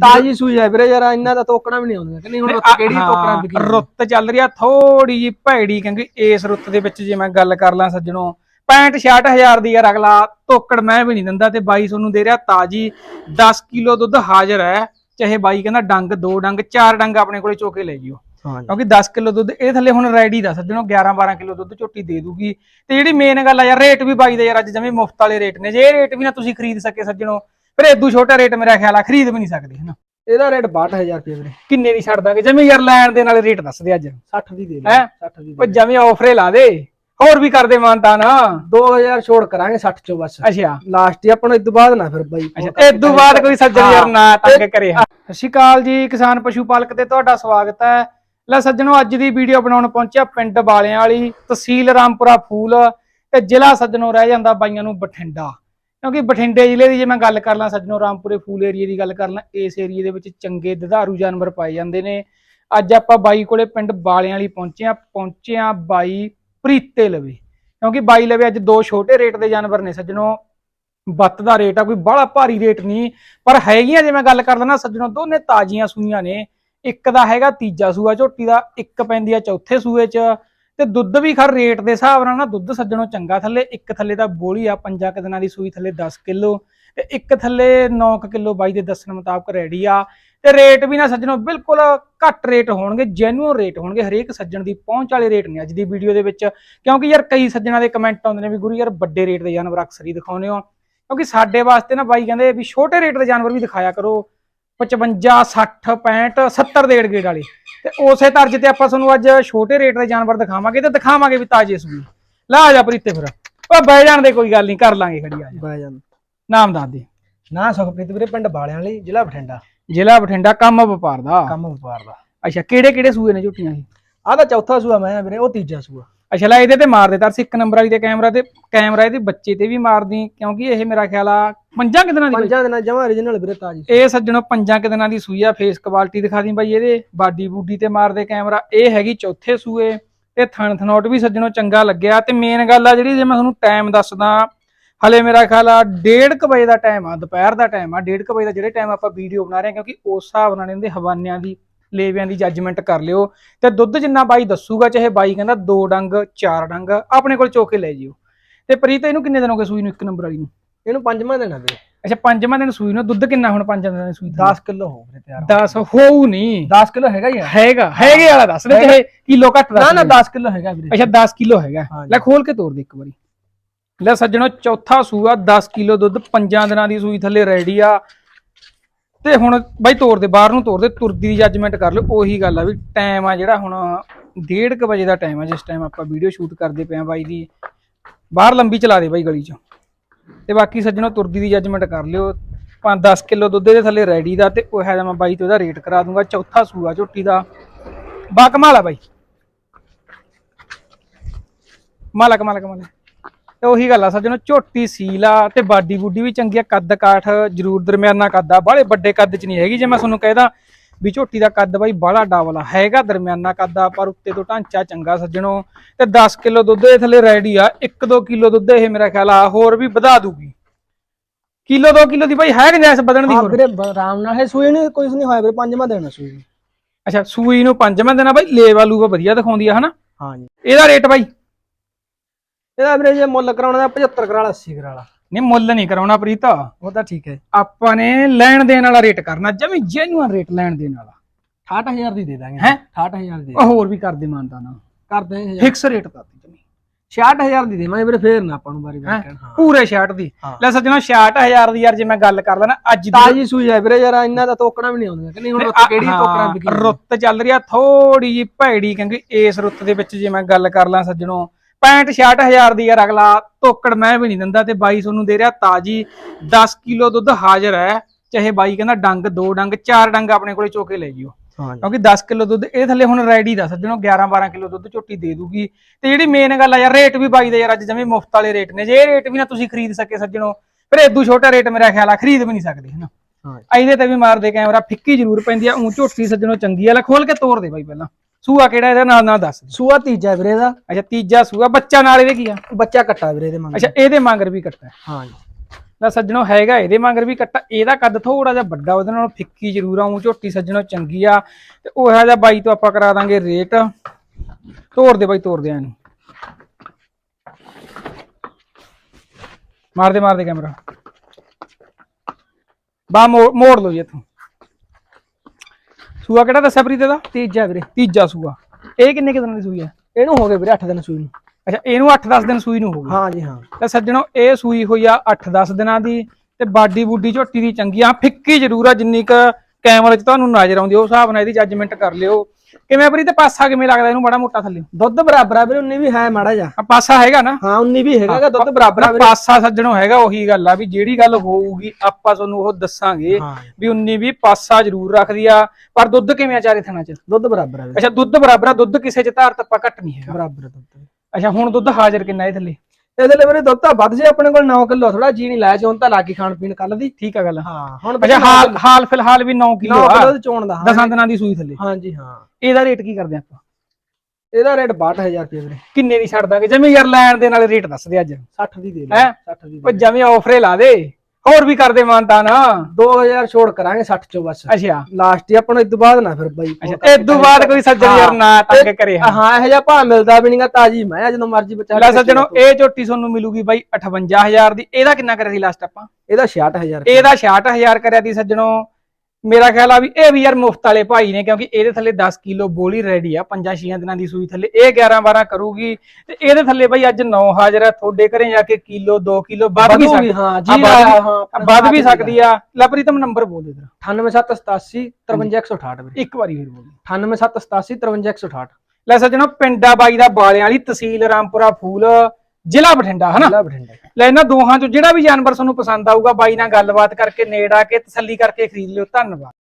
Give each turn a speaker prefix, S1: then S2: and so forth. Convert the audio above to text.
S1: ਤਾਜੀ ਸੂਈ ਹੈ ਵੀਰੇ ਯਾਰ ਇਹਨਾਂ ਦਾ ਤੋਕਣਾ ਵੀ ਨਹੀਂ ਆਉਂਦਾ ਕਿ ਨਹੀਂ ਹੁਣ ਰੁੱਤ ਕਿਹੜੀ ਤੋਕਣਾ ਵਿਕੀ
S2: ਰੁੱਤ ਚੱਲ ਰਹੀ ਆ ਥੋੜੀ ਜੀ ਭੈੜੀ ਕਿਉਂਕਿ ਇਸ ਰੁੱਤ ਦੇ ਵਿੱਚ ਜੇ ਮੈਂ ਗੱਲ ਕਰ ਲਾਂ ਸੱਜਣੋ 65 66000 ਦੀ ਯਾਰ ਅਗਲਾ ਤੋਕੜ ਮੈਂ ਵੀ ਨਹੀਂ ਦਿੰਦਾ ਤੇ ਬਾਈ ਤੁਹਾਨੂੰ ਦੇ ਰਿਹਾ ਤਾਜੀ 10 ਕਿਲੋ ਦੁੱਧ ਹਾਜ਼ਰ ਹੈ ਚਾਹੇ ਬਾਈ ਕਹਿੰਦਾ ਡੰਗ ਦੋ ਡੰਗ ਚਾਰ ਡੰਗ ਆਪਣੇ ਕੋਲੇ ਚੋਕੇ ਲੈ ਜਿਓ। ਕਿਉਂਕਿ 10 ਕਿਲੋ ਦੁੱਧ ਇਹ ਥੱਲੇ ਹੁਣ ਰੈਡੀ ਦਾ ਸੱਜਣੋ 11 12 ਕਿਲੋ ਦੁੱਧ ਝੋਟੀ ਦੇ ਦੂਗੀ। ਤੇ ਜਿਹੜੀ ਮੇਨ ਗੱਲ ਆ ਯਾਰ ਰੇਟ ਵੀ ਬਾਈ ਦਾ ਯਾਰ ਅੱਜ ਜਮੇ ਮੁਫਤ ਵਾਲੇ ਰੇਟ ਨੇ। ਜੇ ਇਹ ਰੇਟ ਵੀ ਨਾ ਤੁਸੀਂ ਖਰੀਦ ਸਕੇ ਸੱਜਣੋ ਫਿਰ ਇਦੋਂ ਛੋਟਾ ਰੇਟ ਮੇਰਾ ਖਿਆਲ ਆ ਖਰੀਦ ਵੀ ਨਹੀਂ ਸਕਦੇ ਹਨਾ?
S1: ਇਹਦਾ ਰੇਟ 62000 ਰੁਪਏ ਵੀਰੇ।
S2: ਕਿੰਨੇ ਦੀ ਛੱਡ ਦਾਂਗੇ? ਜਮੇ ਯਾਰ ਲੈਣ ਦੇ ਨਾਲ ਰੇਟ ਦੱਸ ਦੇ ਅੱਜ।
S1: 60 ਦੀ ਦੇ? ਦੇ 60 ਦੀ
S2: ਉਹ ਜਮੇ ਆਫਰੇ ਲਾ ਦੇ। ਹੋਰ ਵੀ ਕਰਦੇ ਮਾਨਤਾ ਨਾ।
S1: 2000 ਛੋੜ ਕਰਾਂਗੇ 60 ਚੋਂ ਬਸ।
S2: ਅੱਛਾ।
S1: ਲਾਸਟ ਹੀ ਆਪਾਂ ਨੂੰ ਤੋਂ ਬਾਅਦ ਨਾ ਫਿਰ ਬਾਈ।
S2: ਅੱਛਾ ਤੋਂ ਬਾਅਦ ਕੋਈ ਸੱਜਣ ਯਾਰ ਨਾ ਤੰਗ ਕਰੇ। ਸਤਿ ਸ਼੍ਰੀ ਅਕਾਲ ਜੀ ਕਿਸਾਨ ਪਸ਼ੂ ਪਾਲਕ ਤੇ ਤੁਹਾਡਾ ਸਵਾਗਤ ਹੈ। ਲੈ ਸੱਜਣੋ ਅੱਜ ਦੀ ਵੀਡੀਓ ਬਣਾਉਣ ਪਹੁੰਚਿਆ ਪਿੰਡ ਬਾਲਿਆਂ ਵਾਲੀ ਤਹਿਸੀਲ ਰਾਮਪੁਰਾ ਫੂਲ ਤੇ ਜ਼ਿਲ੍ਹਾ ਸੱਜਣੋ ਰਹਿ ਜਾਂਦਾ ਬਾਈਆਂ ਨੂੰ ਬਠਿੰਡਾ। ਕਿਉਂਕਿ ਬਠਿੰਡੇ ਜ਼ਿਲ੍ਹੇ ਦੀ ਜੇ ਮੈਂ ਗੱਲ ਕਰ ਲਾਂ, ਸੱਜਣੋ ਰਾਮਪੁਰੇ ਫੂਲ ਏਰੀਏ ਦੀ ਗੱਲ ਕਰ ਲਾਂ, ਇਸ ਏਰੀਏ ਦੇ ਵਿੱਚ ਚੰਗੇ ਦੁਧਾਰੂ ਜਾਨਵਰ ਪਾਏ ਜਾਂਦੇ ਨੇ। ਅੱਜ ਆਪਾਂ ਬਾਈ ਕੋਲੇ ਪਿੰਡ ਬਾਲਿਆਂ ਵਾਲੀ ਪਹੁੰਚੇ ਆ ਪਹੁੰਚੇ ਆ ਬਾਈ ਪ੍ਰੀਤੇ ਲਵੇ। ਕਿਉਂਕਿ ਬਾਈ ਲਵੇ ਅੱਜ ਦੋ ਛੋਟੇ ਰੇਟ ਦੇ ਜਾਨਵਰ ਨੇ, ਸੱਜਣੋ। ਬੱਤ ਦਾ ਰੇਟ ਆ, ਕੋਈ ਬੜਾ ਭਾਰੀ ਰੇਟ ਨਹੀਂ, ਪਰ ਹੈਗੀਆਂ ਜੇ ਮੈਂ ਗੱਲ ਕਰਦਾ ਨਾ ਸੱਜਣੋ, ਦੋਨੇ ਤਾਜ਼ੀਆਂ ਸੂਈਆਂ ਨੇ। ਇੱਕ ਦਾ ਹੈਗਾ ਤੀਜਾ ਸੂਆ ਝੋਟੀ ਦਾ, ਇੱਕ ਪੈਂਦੀ ਆ ਚੌਥੇ ਸੂਏ 'ਚ। ਤੇ ਦੁੱਧ ਵੀ ਖਰ ਰੇਟ ਦੇ ਹਿਸਾਬ ਨਾਲ ਨਾ ਦੁੱਧ ਸੱਜਣੋ ਚੰਗਾ ਥੱਲੇ, ਇੱਕ ਥੱਲੇ ਦਾ ਬੋਲੀ ਆ, ਪੰਜਾਂ ਕੁ ਦਿਨਾਂ ਦੀ ਸੂਈ ਥੱਲੇ 10 ਕਿਲੋ, ਤੇ ਇੱਕ ਥੱਲੇ 9 ਕਿਲੋ ਬਾਈ ਦੇ ਦੱਸਣ ਮੁਤਾਬਕ ਰੈਡੀ ਆ। ਤੇ ਰੇਟ ਵੀ ਨਾ ਸੱਜਣੋ ਬਿਲਕੁਲ ਘੱਟ ਰੇਟ ਹੋਣਗੇ ਜੈਨੂਅਨ ਰੇਟ ਹੋਣਗੇ, ਹਰੇਕ ਸੱਜਣ ਦੀ ਪਹੁੰਚ ਵਾਲੇ ਰੇਟ ਨੇ ਅੱਜ ਦੀ ਵੀਡੀਓ ਦੇ ਵਿੱਚ। ਕਿਉਂਕਿ ਯਾਰ ਕਈ ਸੱਜਣਾਂ ਦੇ ਕਮੈਂਟ ਆਉਂਦੇ ਨੇ ਵੀ ਗੁਰੂ ਯਾਰ ਵੱਡੇ ਰੇਟ ਦੇ ਜਾਨਵਰ ਅਕਸਰ ਹੀ ਦਿਖਾਉਂਦੇ ਹੋ। ਕਿਉਂਕਿ ਸਾਡੇ ਵਾਸਤੇ ਨਾ ਬਾਈ ਕਹਿੰਦੇ ਵੀ ਛੋਟੇ ਰੇਟ ਦੇ ਜਾਨਵਰ ਵੀ ਦਿਖਾਇਆ ਕਰੋ। 55 60 65 70 ਦੇ ਗੇੜ ਵਾਲੇ ਤੇ ਉਸੇ ਤਰਜ ਤੇ ਆਪਾਂ ਤੁਹਾਨੂੰ ਅੱਜ ਛੋਟੇ ਰੇਟ ਦੇ ਜਾਨਵਰ ਦਿਖਾਵਾਂਗੇ ਤੇ ਦਿਖਾਵਾਂਗੇ ਵੀ ਤਾਜੇ ਸੂਈ। ਲਾ ਆ ਜਾ ਪ੍ਰੀਤੇ ਫਿਰ। ਓ ਬਹਿ ਜਾਣ ਦੇ ਕੋਈ ਗੱਲ ਨਹੀਂ ਕਰ ਲਾਂਗੇ ਖੜੀ ਆ ਜਾ।
S1: ਬਹਿ ਜਾਨ
S2: ਨਾਮ ਦੱਸ ਦੇ।
S1: ਨਾ ਸੁਖਪ੍ਰੀਤ ਵੀਰੇ ਪਿੰਡ ਬਾਲਿਆਂ ਵਾਲੀ ਜ਼ਿਲ੍ਹਾ ਬਠਿੰਡਾ।
S2: ਜ਼ਿਲ੍ਹਾ ਬਠਿੰਡਾ ਕੰਮ ਵਪਾਰ ਦਾ।
S1: ਕੰਮ ਵਪਾਰ ਦਾ।
S2: ਅੱਛਾ ਕਿਹੜੇ ਕਿਹੜੇ ਸੂਏ ਨੇ ਝੁੱਟੀਆਂ ਇਹ?
S1: ਆਹ ਤਾਂ ਚੌਥਾ ਸੂਆ ਮੈਂ ਆ ਵੀਰੇ ਉਹ ਤੀਜਾ ਸੂਆ।
S2: ਅੱਛਾ ਲੈ ਇਹਦੇ ਤੇ ਮਾਰ ਦੇ ਤਰਸ ਇੱਕ ਨੰਬਰ ਵਾਲੀ ਤੇ ਕੈਮਰਾ ਤੇ ਕੈਮਰਾ ਇਹਦੇ ਬੱਚੇ ਤੇ ਵੀ ਮਾਰਦੀ ਕਿਉਂਕਿ ਇਹ ਮੇਰਾ ਖਿਆਲ ਆ ਪੰਜਾਂ ਕਿ ਦਿਨਾਂ ਦੀ
S1: ਪੰਜਾਂ ਦਿਨਾਂ ਜਮਾ origignal ਵੀਰੇ ਤਾਜੀ।
S2: ਇਹ ਸੱਜਣੋ ਪੰਜਾਂ ਕਿ ਦਿਨਾਂ ਦੀ ਸੂਈ ਆ ਫੇਸ ਕੁਆਲਿਟੀ ਦਿਖਾ ਦੀ ਬਾਈ ਇਹਦੇ ਬਾਡੀ ਬੂਡੀ ਤੇ ਮਾਰਦੇ ਕੈਮਰਾ ਇਹ ਹੈਗੀ ਚੌਥੇ ਸੂਏ ਤੇ ਥਣ ਥਨੋਟ ਵੀ ਸੱਜਣੋ ਚੰਗਾ ਲੱਗਿਆ ਤੇ ਮੇਨ ਗੱਲ ਆ ਜਿਹੜੀ ਜੇ ਮੈਂ ਤੁਹਾਨੂੰ ਟਾਈਮ ਦੱਸਦਾ ਹਲੇ ਮੇਰਾ ਖਿਆਲ ਆ 1:30 ਵਜੇ ਦਾ ਟਾਈਮ ਆ ਦੁਪਹਿਰ ਦਾ ਟਾਈਮ ਆ 1:30 ਵਜੇ ਦਾ ਜਿਹੜੇ ਟਾਈਮ ਆਪਾਂ ਵੀਡੀਓ ਬਣਾ ਰਹੇ ਹਾਂ ਕਿਉਂਕਿ ਉਸ ਹਿਸਾਬ ਨਾਲ ਇਹਦੇ ਹਵਾਨਿਆਂ ਦੀ ਲੇਵਿਆਂ ਦੀ ਜੱਜਮੈਂਟ ਕਰ ਲਿਓ ਤੇ ਦੁੱਧ ਜਿੰਨਾ ਬਾਈ ਦੱਸੂਗਾ ਚਾਹੇ ਬਾਈ ਕਹਿੰਦਾ ਦੋ ਡੰਗ ਚਾਰ ਡੰਗ ਆਪਣੇ ਕੋਲ ਚੋਕੇ ਲੈ ਜਿਓ। ਤੇ ਪ੍ਰੀਤ ਇਹਨੂੰ ਕਿੰਨੇ ਦਿਨ ਹੋ ਗਏ ਸੂਈ ਨੂੰ ਇੱਕ ਨੰਬਰ ਵਾਲੀ ਨੂੰ?
S1: ਇਹਨੂੰ ਪੰਜਵਾਂ ਦਿਨ ਆ ਵੀਰੇ।
S2: ਅੱਛਾ ਪੰਜਵਾਂ ਦਿਨ ਸੂਈ ਨੂੰ ਦੁੱਧ ਕਿੰਨਾ ਹੁਣ ਪੰਜ ਦਿਨਾਂ ਸੂਈ ਦਾ?
S1: 10 ਕਿਲੋ ਹੋ ਵੀਰੇ ਤਿਆਰ
S2: 10 ਹੋਊ ਨਹੀਂ
S1: 10 ਕਿਲੋ ਹੈਗਾ ਹੀ ਆ।
S2: ਹੈਗਾ ਹੈਗੇ ਵਾਲਾ ਦੱਸ ਦੇ ਚਾਹੇ ਕਿਲੋ ਘੱਟ
S1: ਨਾ
S2: ਦੱਸ
S1: ਨਾ
S2: ਦੇ।
S1: 10 ਕਿਲੋ ਹੈਗਾ ਵੀਰੇ।
S2: ਅੱਛਾ 10 ਕਿਲੋ ਹੈਗਾ। ਲੈ ਖੋਲ ਕੇ ਤੋੜ ਦੇ ਇੱਕ ਵਾਰੀ। ਲੈ ਸੱਜਣੋ ਚੌਥਾ ਸੂਆ 10 ਕਿਲੋ ਦੁੱਧ ਪੰਜਾਂ ਦਿਨਾਂ ਦੀ ਸੂਈ ਥੱਲੇ ਰੈਡੀ ਆ। ਤੇ ਹੁਣ ਬਾਈ ਤੋਰ ਦੇ, ਬਾਹਰ ਨੂੰ ਤੋਰ ਦੇ, ਤੁਰਦੀ ਦੀ ਜੱਜਮੈਂਟ ਕਰ ਲਓ, ਉਹੀ ਗੱਲ ਆ ਵੀ ਟਾਈਮ ਆ ਜਿਹੜਾ ਹੁਣ 1:30 ਵਜੇ ਦਾ ਟਾਈਮ ਆ, ਜਿਸ ਟਾਈਮ ਆਪਾਂ ਵੀਡੀਓ ਸ਼ੂਟ ਕਰਦੇ ਪਏ ਆ ਬਾਈ ਦੀ, ਬਾਹਰ ਲੰਬੀ ਚਲਾ ਦੇ ਬਾਈ ਗਲੀ 'ਚ। ਤੇ ਬਾਕੀ ਸੱਜਣੋ ਤੁਰਦੀ ਦੀ ਜੱਜਮੈਂਟ ਕਰ ਲਿਓ 5-10 ਕਿਲੋ ਦੁੱਧ ਦੇ ਥੱਲੇ ਰੈਡੀ ਦਾ ਤੇ ਉਹ ਹੈ ਮੈਂ ਬਾਈ ਤੋਂ ਉਹਦਾ ਰੇਟ ਕਰਾ ਦੂੰਗਾ, ਚੌਥਾ ਸੂਆ ਝੋਟੀ ਦਾ। ਬਾ ਕਮਾਲ ਆ ਬਾਈ। ਮਾਲਾ ਕਮਾਲ ਕਮਾਲ ਤੇ ਉਹੀ ਗੱਲ ਆ ਸੱਜਣੋ ਝੋਟੀ ਸੀਲ ਆ ਤੇ ਬਾਡੀ ਬੁੱਡੀ ਵੀ ਚੰਗੀ ਆ ਕੱਦ ਕਾਠ ਜ਼ਰੂਰ ਦਰਮਿਆਨਾ ਕੱਦ ਆ ਬਾਹਲੇ ਵੱਡੇ ਕੱਦ ਚ ਨਹੀਂ ਹੈਗੀ ਜੇ ਮੈਂ ਤੁਹਾਨੂੰ ਕਹਿਦਾ ਵੀ ਝੋਟੀ ਦਾ ਕੱਦ ਬਾਈ ਬਾਹਲਾ ਡਬਲ ਆ ਹੈਗਾ ਦਰਮਿਆਨਾ ਕੱਦ ਆ ਪਰ ਉੱਤੇ ਤੋਂ ਢਾਂਚਾ ਚੰਗਾ ਸੱਜਣੋ ਤੇ 10 ਕਿਲੋ ਦੁੱਧ ਦੇ ਥੱਲੇ ਰੈਡੀ ਆ 1-2 ਕਿਲੋ ਦੁੱਧ ਇਹ ਮੇਰਾ ਖਿਆਲ ਆ ਹੋਰ ਵੀ ਵਧਾ ਦੂਗੀ। ਕਿਲੋ 2 ਕਿਲੋ ਦੀ ਬਾਈ ਹੈ ਗੁੰਜਾਇਸ਼ ਵਧਣ ਦੀ
S1: ਹਾਂ ਵੀਰੇ ਆਰਾਮ ਨਾਲ ਹੈ ਸੂਈ ਨਹੀਂ ਕੋਈ ਨਹੀਂ ਹੋਇਆ ਵੀਰੇ ਪੰਜਵਾਂ ਆ ਸੂਈ ਨੂੰ।
S2: ਅੱਛਾ ਸੂਈ ਨੂੰ ਪੰਜਵਾਂ ਆ ਬਾਈ ਲੇਵਾ ਲੂਵਾ ਵਧੀਆ ਦਿਖਾਉਂਦੀ ਆ ਹਨਾ?
S1: ਹਾਂਜੀ।
S2: ਇਹਦਾ ਰੇਟ ਬਾਈ?
S1: ਇਹਦਾ ਵੀਰੇ ਜੇ ਮੁੱਲ ਕਰਾਉਣਾ ਤਾਂ 75 ਕਰਾਲਾ 80 ਕਰਾਲਾ
S2: ਨਹੀਂ ਮੁੱਲ ਨਹੀਂ ਕਰਾਉਣਾ ਪ੍ਰੀਤਾ।
S1: ਉਹ ਤਾਂ ਠੀਕ ਹੈ।
S2: ਆਪਾਂ ਨੇ ਲੈਣ ਦੇਣ ਵਾਲਾ ਰੇਟ ਕਰਨਾ ਜਮੀ ਜੈਨੂਅਨ ਰੇਟ ਲੈਣ ਦੇਣ ਵਾਲਾ।
S1: 68000 ਦੀ ਦੇ ਦਾਂਗੇ।
S2: ਹੈਂ?
S1: 68000 ਦੀ
S2: ਉਹ ਹੋਰ ਵੀ ਕਰਦੇ ਮਾਨਤਾ ਨਾ
S1: ਕਰਦੇ ਹਾਂ
S2: ਫਿਕਸ ਰੇਟ ਤਾਂ ਜਮੀ।
S1: 68000 ਦੀ ਦੇਵਾਂਗੇ ਵੀਰੇ ਫੇਰ ਨਾ ਆਪਾਂ ਨੂੰ ਬਾਰੀ
S2: ਹੈਂ?
S1: ਬਾਰੀ ਕਹਿਣ। ਹਾਂ।
S2: ਪੂਰੇ 66 ਦੀ।
S1: ਹਾਂ।
S2: ਲੈ ਸੱਜਣਾ 66000 ਦੀ ਯਾਰ ਜੇ ਮੈਂ ਗੱਲ ਕਰ ਲੈਣਾ ਅੱਜ ਦੀ
S1: ਤਾਜੀ ਸੂਈ ਹੈ ਵੀਰੇ ਯਾਰ ਇਹਨਾਂ ਦਾ ਤੋਕਣਾ ਵੀ ਨਹੀਂ ਆਉਂਦਾ ਕਿ ਨਹੀਂ ਹੁਣ ਰੁੱਤ ਕਿਹੜੀ ਤੋਕਣਾ ਵਿਕੀ
S2: ਹਾਂ, ਰੁੱਤ ਚੱਲ ਰਹੀ ਆ ਥੋੜੀ ਜੀ ਭੈੜੀ ਕਿਉਂਕਿ ਇਸ ਰੁੱਤ ਦੇ ਵਿੱਚ ਜੇ ਮੈਂ ਗੱਲ ਕਰ ਲਾਂ ਸੱਜਣੋ 65 66000 ਦੀ ਯਾਰ ਅਗਲਾ ਤੋਕੜ ਮੈਂ ਵੀ ਨਹੀਂ ਦਿੰਦਾ ਤੇ ਬਾਈ ਤੁਹਾਨੂੰ ਦੇ ਰਿਹਾ ਤਾਜੀ 10 ਕਿਲੋ ਦੁੱਧ ਹਾਜ਼ਰ ਹੈ ਚਾਹੇ ਬਾਈ ਕਹਿੰਦਾ ਡੰਗ ਦੋ ਡੰਗ ਚਾਰ ਡੰਗ ਆਪਣੇ ਕੋਲੇ ਚੋਕੇ ਲੈ ਜਿਓ। ਕਿਉਂਕਿ 10 ਕਿਲੋ ਦੁੱਧ ਇਹ ਥੱਲੇ ਹੁਣ ਰੈਡੀ ਦਾ ਸੱਜਣੋ 11 12 ਕਿਲੋ ਦੁੱਧ ਝੋਟੀ ਦੇ ਦੂਗੀ। ਤੇ ਜਿਹੜੀ ਮੇਨ ਗੱਲ ਆ ਯਾਰ ਰੇਟ ਵੀ ਬਾਈ ਦਾ ਯਾਰ ਅੱਜ ਜਮੇ ਮੁਫਤ ਵਾਲੇ ਰੇਟ ਨੇ। ਜੇ ਇਹ ਰੇਟ ਵੀ ਨਾ ਤੁਸੀਂ ਖਰੀਦ ਸਕੇ ਸੱਜਣੋ ਫਿਰ ਇਦੋਂ ਛੋਟਾ ਰੇਟ ਮੇਰਾ ਖਿਆਲ ਆ ਖਰੀਦ ਵੀ ਨਹੀਂ ਸਕਦੇ ਹਨਾ?
S1: ਹਾਂ
S2: ਇਹਦੇ ਤੇ ਵੀ ਮਾਰਦੇ ਕੈਮਰਾ ਫਿੱਕੀ ਜ਼ਰੂਰ ਪੈਂਦੀ ਆ ਉਂ ਝੋਟੀ ਸੱਜਣੋ ਚੰਗੀ ਆ। ਲੈ ਖੋਲ ਕੇ ਤੋੜ ਦੇ ਬਾਈ ਪਹਿਲਾਂ। ਸੂਆ ਕਿਹੜਾ ਇਹਦਾ ਨਾਲ ਨਾਲ ਦੱਸ।
S1: ਸੂਆ ਤੀਜਾ ਵੀਰੇ ਦਾ
S2: ਅੱਛਾ ਤੀਜਾ ਸੂਆ ਬੱਚਾ ਨਾਲ ਇਹਦੇ ਕੀ ਆ?
S1: ਬੱਚਾ ਕੱਟਾ ਵੀਰੇ ਦੇ ਮੰਗ
S2: ਅੱਛਾ ਇਹਦੇ ਮੰਗਰ ਵੀ ਕੱਟਾ ਹੈ।
S1: ਜੀ।
S2: ਲੈ ਸੱਜਣੋ ਹੈਗਾ ਇਹਦੇ ਮਗਰ ਵੀ ਕੱਟਾ। ਇਹਦਾ ਕੱਦ ਥੋੜਾ ਜਿਹਾ ਵੱਡਾ ਉਹਦੇ ਨਾਲੋਂ ਫਿੱਕੀ ਜ਼ਰੂਰ ਆ ਉਹ ਝੋਟੀ ਸੱਜਣੋ ਚੰਗੀ ਆ। ਤੇ ਉਹ ਇਹੋ ਜਿਹਾ ਬਾਈ ਤੋਂ ਆਪਾਂ ਕਰਾ ਦਾਂਗੇ ਰੇਟ। ਤੋੜ ਦੇ ਬਾਈ ਤੋੜ ਦੇ ਇਹਨੂੰ। ਮਾਰ ਦੇ ਮਾਰ ਦੇ ਕੈਮਰਾ। ਬਾ ਮੋੜ ਮੋੜ ਲਓ ਜੀ ਇੱਥੋਂ। ਸੂਆ ਕਿਹੜਾ ਦੱਸਿਆ ਪ੍ਰੀਤ ਦਾ?
S1: ਤੀਜਾ ਵੀਰੇ।
S2: ਤੀਜਾ ਸੂਆ। ਇਹ ਕਿੰਨੇ ਕੁ ਦਿਨਾਂ ਦੀ ਸੂਈ ਆ
S1: ਇਹਨੂੰ ਹੋ ਗਏ ਵੀਰੇ 8 ਦਿਨ ਸੂਈ ਨੂੰ।
S2: ਅੱਛਾ ਇਹਨੂੰ 8-10 ਦਿਨ ਸੂਈ ਨੂੰ ਹੋ ਗਈ
S1: ਹਾਂ ਜੀ ਹਾਂ।
S2: ਤਾਂ ਸੱਜਣੋ ਇਹ ਸੂਈ ਹੋਈ ਆ 8-10 ਦਿਨਾਂ ਦੀ ਤੇ ਬਾਡੀ ਬੂਡੀ ਝੋਟੀ ਦੀ ਚੰਗੀ ਆ। ਫਿੱਕੀ ਜ਼ਰੂਰ ਆ ਜਿੰਨੀ ਕ ਕੈਮਰੇ 'ਚ ਤੁਹਾਨੂੰ ਨਜ਼ਰ ਆਉਂਦੀ ਉਸ ਹਿਸਾਬ ਨਾਲ ਇਹਦੀ ਜੱਜਮੈਂਟ ਕਰ ਲਿਓ। ਕਿਵੇਂ ਆਪਣੀ ਤੇ ਪਾਸਾ ਕਿਵੇਂ ਲੱਗਦਾ ਇਹਨੂੰ ਬੜਾ ਮੋਟਾ ਥੱਲੇ?
S1: ਦੁੱਧ ਬਰਾਬਰ ਆ ਵੀਰੇ ਉਨੀ ਵੀ ਹੈ ਮਾੜਾ ਜਾ
S2: ਆ ਪਾਸਾ ਹੈਗਾ ਨਾ?
S1: ਹਾਂ ਉਨੀ ਵੀ ਹੈਗਾ ਗਾ, ਦੁੱਧ ਬਰਾਬਰ ਆ ਵੀਰੇ।
S2: ਪਾਸਾ ਸੱਜਣੋ ਹੈਗਾ ਉਹੀ ਗੱਲ ਆ ਵੀ ਜਿਹੜੀ ਗੱਲ ਹੋਊਗੀ ਆਪਾਂ ਤੁਹਾਨੂੰ ਉਹ ਦੱਸਾਂਗੇ ਵੀ 19 ਵੀ ਪਾਸਾ ਜ਼ਰੂਰ ਰੱਖਦੀ ਆ। ਪਰ ਦੁੱਧ ਕਿਵੇਂ ਆ ਚਾਰੇ ਥਣਾ 'ਚ?
S1: ਦੁੱਧ ਬਰਾਬਰ ਆ
S2: ਅੱਛਾ ਦੁੱਧ ਬਰਾਬਰ ਆ ਦੁੱਧ ਕਿਸੇ 'ਚ ਧਾਰ ਤੱਪਾ ਘੱਟ ਨਹੀਂ ਹੈਗਾ।
S1: ਬਰਾਬਰ ਦੁੱਧ।
S2: ਅੱਛਾ ਹੁਣ ਦੁੱਧ ਹਾਜ਼ਰ ਕਿੰਨਾ ਇਹ ਥੱਲੇ?
S1: ਇਹਦੇ ਲਈ ਵੀਰੇ ਦੁੱਧ ਵੱਧ ਜੇ ਆਪਣੇ ਕੋਲ 9 ਕਿਲੋ ਥੋੜਾ ਜੀ ਨਹੀਂ ਲਾਇਆ ਚੋਂ ਤਾਂ ਲਾਗੀ ਖਾਣ ਪੀਣ ਕੱਲ ਦੀ
S2: ਠੀਕ ਆ ਗੱਲ।
S1: ਹਾਂ ਹੁਣ
S2: ਅੱਛਾ ਹਾਲ ਹਾਲ ਫਿਲਹਾਲ ਵੀ 9 ਕਿਲੋ
S1: 9
S2: ਆ।
S1: ਕਿਲੋ ਚੋਣ ਦਾ ਹਾਂ।
S2: ਦਸਾਂ ਦਿਨਾਂ ਦੀ ਸੂਈ ਥੱਲੇ।
S1: ਹਾਂ ਜੀ ਹਾਂ।
S2: ਇਹਦਾ ਰੇਟ ਕੀ ਕਰਦੇ ਆਪਾਂ?
S1: ਇਹਦਾ ਰੇਟ 62000 ਰੁਪਏ ਵੀਰੇ।
S2: ਕਿੰਨੇ ਦੀ ਛੱਡ ਦਾਂਗੇ? ਜਿਵੇਂ ਯਾਰ ਲੈਣ ਦੇ ਨਾਲ ਰੇਟ ਦੱਸ ਦੇ ਅੱਜ।
S1: 60 ਦੀ ਦੇ
S2: ਹੈਂ?
S1: ਦੇ 60 ਦੀ ਦੇ
S2: ਜਿਵੇਂ ਆਫਰੇ ਲਾ ਦੇ। ਹੋਰ ਵੀ ਕਰਦੇ ਮਾਨਤਾ ਨਾ
S1: 2000 ਛੋੜ ਕਰਾਂਗੇ 60 ਚੋਂ ਬਸ।
S2: ਅੱਛਾ।
S1: ਲਾਸਟ ਹੀ ਆਪਾਂ ਨੂੰ ਤੋਂ ਬਾਅਦ ਨਾ ਫਿਰ ਬਾਈ।
S2: ਅੱਛਾ ਤੋਂ ਬਾਅਦ ਕੋਈ ਸੱਜਣ ਯਾਰ ਨਾ ਤੰਗ ਕਰੇ ਹਾਂ।
S1: ਇਹੋ ਜਿਹਾ ਭਾਅ ਮਿਲਦਾ ਵੀ ਨਹੀਂਗਾ ਤਾਜੀ ਮੈਂ ਜਦੋਂ ਮਰਜ਼ੀ ਬਚਾ
S2: ਲੈ ਸੱਜਣੋ ਇਹ ਝੋਟੀ ਤੁਹਾਨੂੰ ਮਿਲੂਗੀ ਬਾਈ 58000 ਦੀ। ਇਹਦਾ ਕਿੰਨਾ ਕਰਿਆ ਸੀ ਲਾਸਟ ਆਪਾਂ?
S1: ਇਹਦਾ 66000
S2: ਇਹਦਾ 66000 ਕਰਿਆ ਦੀ ਸੱਜਣੋ। ਮੇਰਾ ਖਿਆਲ ਆ ਵੀ ਇਹ ਵੀ ਯਾਰ ਮੁਫਤ ਵਾਲੇ ਭਾਈ ਨੇ ਕਿਉਂਕਿ ਇਹਦੇ ਥੱਲੇ 10 ਕਿਲੋ ਬੋਲੀ ਰੈਡੀ ਆ ਪੰਜਾਂ ਛੀਆਂ ਦਿਨਾਂ ਦੀ ਸੂਈ ਥੱਲੇ ਇਹ 11 12 ਕਰੂਗੀ ਤੇ ਇਹਦੇ ਥੱਲੇ ਬਾਈ ਅੱਜ 9 ਹਾਜ਼ਰ ਆ ਤੁਹਾਡੇ ਘਰੇ ਜਾ ਕੇ ਕਿਲੋ 2 ਕਿਲੋ ਵੱਧ ਵੀ ਸਕਦੀ
S1: ਹਾਂ ਜੀ ਹਾਂ
S2: ਵੱਧ ਵੀ ਸਕਦੀ ਆ। ਲਪਰੀਤਮ ਨੰਬਰ ਬੋਲ ਦੇ ਤੇਰਾ।
S1: 98787 53168 ਵੀਰੇ।
S2: ਇੱਕ ਵਾਰੀ ਫਿਰ ਬੋਲ।
S1: 98787 53168
S2: ਲੈ ਸੱਜਣੋ ਪਿੰਡਾ ਬਾਈ ਦਾ ਬਾਲਿਆਂ ਵਾਲੀ ਤਹਿਸੀਲ ਰਾਮਪੁਰਾ ਫੂਲ। ਜ਼ਿਲ੍ਹਾ ਬਠਿੰਡਾ ਹਨਾ?
S1: ਜ਼ਿਲ੍ਹਾ ਬਠਿੰਡਾ।
S2: ਲੈ ਇਹਨਾਂ ਦੋਹਾਂ ਚੋਂ ਜਿਹੜਾ ਵੀ ਜਾਨਵਰ ਤੁਹਾਨੂੰ ਪਸੰਦ ਆਊਗਾ ਬਾਈ ਨਾਲ ਗੱਲਬਾਤ ਕਰਕੇ ਨੇੜ ਆ ਕੇ ਤਸੱਲੀ ਕਰਕੇ ਖਰੀਦ ਲਿਓ। ਧੰਨਵਾਦ।